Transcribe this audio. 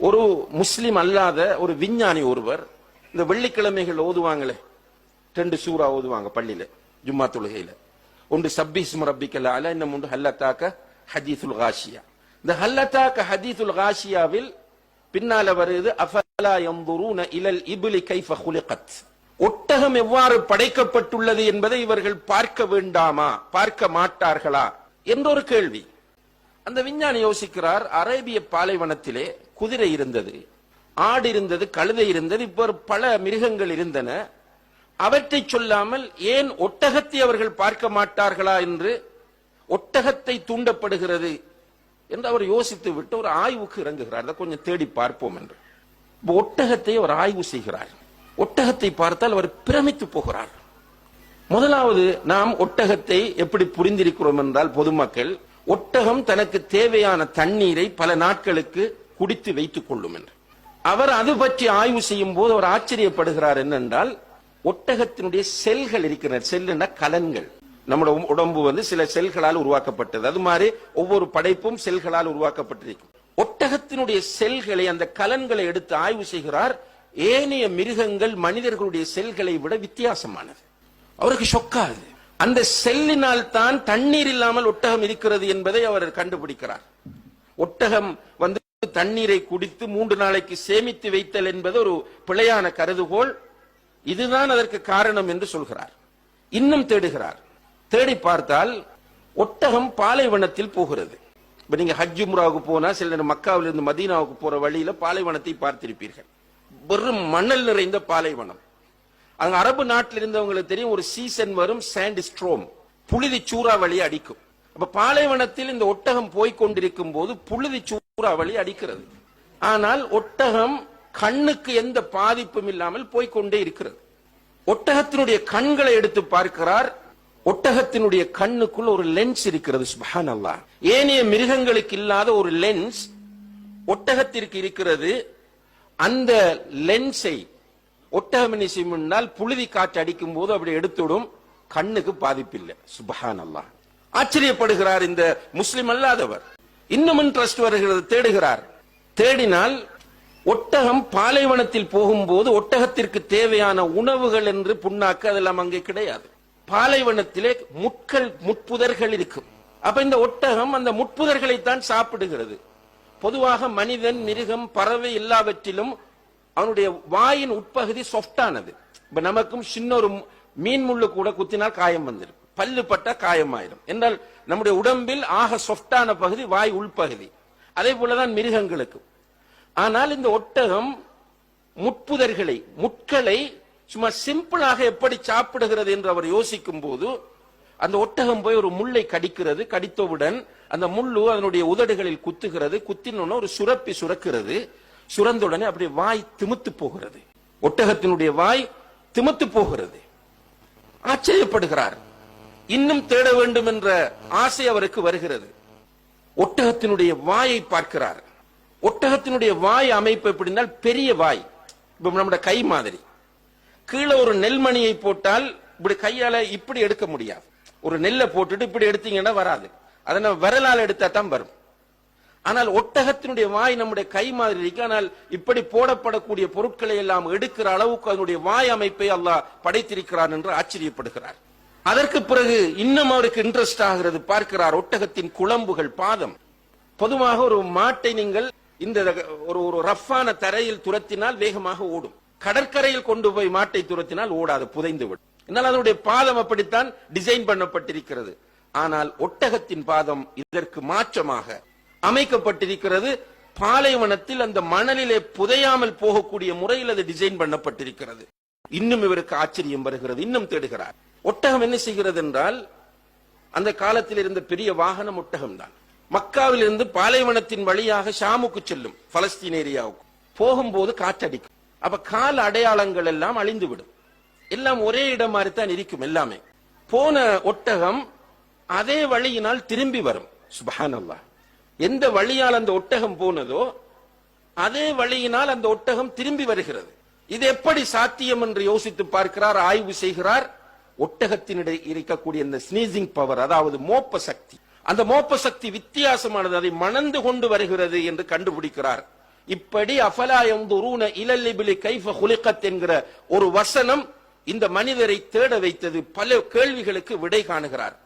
ஒரு முஸ்லிம் அல்லாத ஒரு விஞ்ஞானி ஒருவர் இந்த வெள்ளிக்கிழமைகள் ஓதுவாங்களே ரெண்டு சூறா ஓதுவாங்க பள்ளியில ஜும்மா தொழுகையில. ஒன்று சப்பீஸ் ரப்பிக்கல் அல இன்னும் ஒன்று ஹல்லத்தாக்க ஹதீசுல் காஷியா இந்த ஹல்லத்தாக்க ஹதீசுல் காஷியாவில் பின்னால வருது அஃபலா எம்புரூன இலல் இபுலி கைஃப ஹுலிகத் ஒட்டகம் எவ்வாறு படைக்கப்பட்டுள்ளது என்பதை இவர்கள் பார்க்க வேண்டாமா? பார்க்க மாட்டார்களா? என்ற ஒரு கேள்வி. அந்த விஞ்ஞானி யோசிக்கிறார் அரேபிய பாலைவனத்திலே குதிரை இருந்தது ஆடு இருந்தது கழுதை இருந்தது இப்போ பல மிருகங்கள் இருந்தன. அவற்றை சொல்லாமல் ஏன் ஒட்டகத்தை அவர்கள் பார்க்க மாட்டார்களா என்று ஒட்டகத்தை தூண்டப்படுகிறது என்று அவர் யோசித்து விட்டு ஒரு ஆய்வுக்கு இறங்குகிறார். அதை கொஞ்சம் தேடி பார்ப்போம் என்று. ஒட்டகத்தை அவர் ஆய்வு செய்கிறார். ஒட்டகத்தை பார்த்தால் அவர் பிரமித்து போகிறார். முதலாவது நாம் ஒட்டகத்தை எப்படி புரிந்திருக்கிறோம் என்றால் பொதுமக்கள் ஒட்டகம் தனக்கு தேவையான தண்ணீரை பல நாட்களுக்கு குடித்து வைத்துக் கொள்ளும் என்று. அவர் அது பற்றி ஆய்வு செய்யும் போது அவர் ஆச்சரியப்படுகிறார் என்னென்றால் ஒட்டகத்தினுடைய செல்கள் இருக்கிற செல்லுன்னா கலன்கள். நம்முடைய உடம்பு வந்து சில செல்களால் உருவாக்கப்பட்டது. அது மாதிரி ஒவ்வொரு படைப்பும் செல்களால் உருவாக்கப்பட்டிருக்கும். ஒட்டகத்தினுடைய செல்களை அந்த கலன்களை எடுத்து ஆய்வு செய்கிறார். ஏனைய மிருகங்கள் மனிதர்களுடைய செல்களை விட வித்தியாசமானது. அவருக்கு ஷொக்காது அந்த செல்லினால் தான் தண்ணீர் இல்லாமல் ஒட்டகம் இருக்கிறது என்பதை அவர் கண்டுபிடிக்கிறார். ஒட்டகம் வந்து தண்ணீரை குடித்து மூன்று நாளைக்கு சேமித்து வைத்தல் என்பது ஒரு பிழையான கருதுகோள். இதுதான் அதற்கு காரணம் என்று சொல்கிறார். இன்னும் தேடுகிறார். தேடி பார்த்தால் ஒட்டகம் பாலைவனத்தில் போகிறது. இப்ப நீங்க ஹஜ் உம்ராவுக்கு போனா சில நேரம் மக்காவிலிருந்து மதீனாவுக்கு போற வழியில பாலைவனத்தை பார்த்திருப்பீர்கள். வெறும் மணல் நிறைந்த பாலைவனம். அங்க அரபு நாட்டில் இருந்தவங்களுக்கு தெரியும் ஒரு சீசன் வரும் சாண்ட் ஸ்ட்ரோம் புழுதி சூறாவளி அடிக்கும். அப்ப பாலைவனத்தில் இந்த ஒட்டகம் போய் கொண்டிருக்கும் போது புழுதி சூறாவளி அடிக்கிறது. ஆனால் ஒட்டகம் கண்ணுக்கு எந்த பாதிப்பும் இல்லாமல் போய்க்கொண்டே இருக்கிறது. ஒட்டகத்தினுடைய கண்களை எடுத்து பார்க்கிறார். ஒட்டகத்தினுடைய கண்ணுக்குள் ஒரு லென்ஸ் இருக்கிறது சுபஹான் அல்லா ஏனைய மிருகங்களுக்கு இல்லாத ஒரு லென்ஸ் ஒட்டகத்திற்கு இருக்கிறது. அந்த லென்ஸை ஒட்டகம் என்ன புழுதி காற்று அடிக்கும் போது அப்படி எடுத்துடும் கண்ணுக்கு பாதிப்பில்லை. சுபஹான் அல்லாஹ் ஆச்சரியப்படுகிறார் இந்த முஸ்லிம் அல்லாதவர். இன்னும் இன்ட்ரெஸ்ட் வருகிறது தேடுகிறார். தேடினால் ஒட்டகம் பாலைவனத்தில் போகும்போது ஒட்டகத்திற்கு தேவையான உணவுகள் என்று புண்ணாக்கு அதெல்லாம் அங்கே கிடையாது. பாலைவனத்திலே முட்கள் முட்புதர்கள் இருக்கும். அப்ப இந்த ஒட்டகம் அந்த முட்புதர்களை தான் சாப்பிடுகிறது. பொதுவாக மனிதன் மிருகம் பறவை எல்லாவற்றிலும் அவனுடைய வாயின் உட்பகுதி சாஃப்டானது இப்ப நமக்கும் சின்ன ஒரு மீன் முள்ளு கூட குத்தினால் காயம் வந்துடும் பல்லு பட்டால் காயம் ஆயிடும் என்றால் நம்முடைய உடம்பில் ஆக சொஃப்டான பகுதி வாய் உள்பகுதி. அதே போலதான் மிருகங்களுக்கும். ஆனால் இந்த ஒட்டகம் முட்புதர்களை முட்களை சும்மா சிம்பிளாக எப்படி சாப்பிடுகிறது என்று அவர் யோசிக்கும் போது அந்த ஒட்டகம் போய் ஒரு முள்ளை கடிக்கிறது கடித்தவுடன் அந்த முள்ளு அதனுடைய உதடுகளில் குத்துகிறது குத்தினோன்னு ஒரு சுரப்பி சுரக்கிறது. சுரந்துடனே அப்படியே வாய் திமுத்து போகிறது. ஒட்டகத்தினுடைய வாய் திமுத்து போகிறது. ஆச்சரியப்படுகிறார். இன்னும் தேட வேண்டும் என்ற ஆசை அவருக்கு வருகிறது. ஒட்டகத்தினுடைய வாயை பார்க்கிறார். ஒட்டகத்தினுடைய வாய் அமைப்பு எப்படின்னா பெரிய வாய். இப்ப நம்முடைய கை மாதிரி. கீழே ஒரு நெல்மணியை போட்டால் இப்படி கையால இப்படி எடுக்க முடியாது. ஒரு நெல்லை போட்டுட்டு இப்படி எடுத்தீங்கன்னா வராது. அதை நம்ம விரலால் எடுத்தா தான் வரும். ஆனால் ஒட்டகத்தினுடைய வாய் நம்முடைய கை மாதிரி இருக்கு. ஆனால் இப்படி போடப்படக்கூடிய பொருட்களை எல்லாம் எடுக்கிற அளவுக்கு அதனுடைய வாய் அமைப்பை அல்லாஹ் படைத்திருக்கிறார் என்று ஆச்சரியப்படுகிறார். அதற்கு பிறகு இன்னும் அவருக்கு இன்ட்ரெஸ்ட் ஆகிறது. பார்க்கிறார் ஒட்டகத்தின் குழம்புகள் பாதம். பொதுவாக ஒரு மாட்டை நீங்கள் இந்த ஒரு ஒரு ரஃப்பான தரையில் துரத்தினால் வேகமாக ஓடும். கடற்கரையில் கொண்டு போய் மாட்டை துரத்தினால் ஓடாது புதைந்து விடும் என்னால் அதனுடைய பாதம் அப்படித்தான் டிசைன் பண்ணப்பட்டிருக்கிறது. ஆனால் ஒட்டகத்தின் பாதம் இதற்கு மாற்றமாக அமைக்கப்பட்டிருக்கிறது. பாலைவனத்தில் அந்த மணலிலே புதையாமல் போகக்கூடிய முறையில் அது டிசைன் பண்ணப்பட்டிருக்கிறது. இன்னும் இவருக்கு ஆச்சரியம் வருகிறது. இன்னும் தேடுகிறார். ஒட்டகம் என்ன செய்கிறது என்றால் அந்த காலத்தில் இருந்த பெரிய வாகனம் ஒட்டகம் தான் மக்காவில் இருந்து பாலைவனத்தின் வழியாக ஷாமுக்கு செல்லும் பலஸ்தீன் ஏரியாவுக்கு. போகும்போது காற்றடிக்கும். அப்ப கால அடையாளங்கள் எல்லாம் அழிந்து விடும் எல்லாம் ஒரே இடம் மாதிரி தான் இருக்கும் எல்லாமே. போன ஒட்டகம் அதே வழியினால் திரும்பி வரும். சுபஹான் எந்த வழியால் அந்த ஒட்டகம் போனதோ அதே வழியினால் அந்த ஒட்டகம் திரும்பி வருகிறது. இது எப்படி சாத்தியம் என்று யோசித்து பார்க்கிறார் ஆய்வு செய்கிறார். ஒட்டகத்தினிடையே இருக்கக்கூடிய இந்த ஸ்னீசிங் பவர் அதாவது மோப்ப சக்தி. அந்த மோப்ப சக்தி வித்தியாசமானது அதை மணந்து கொண்டு வருகிறது என்று கண்டுபிடிக்கிறார். இப்படி அஃபலா இலல்லிபிலி கைஃப குலிக்கத் என்கிற ஒரு வசனம் இந்த மனிதரை தேட வைத்தது பல கேள்விகளுக்கு விடை காணுகிறார்.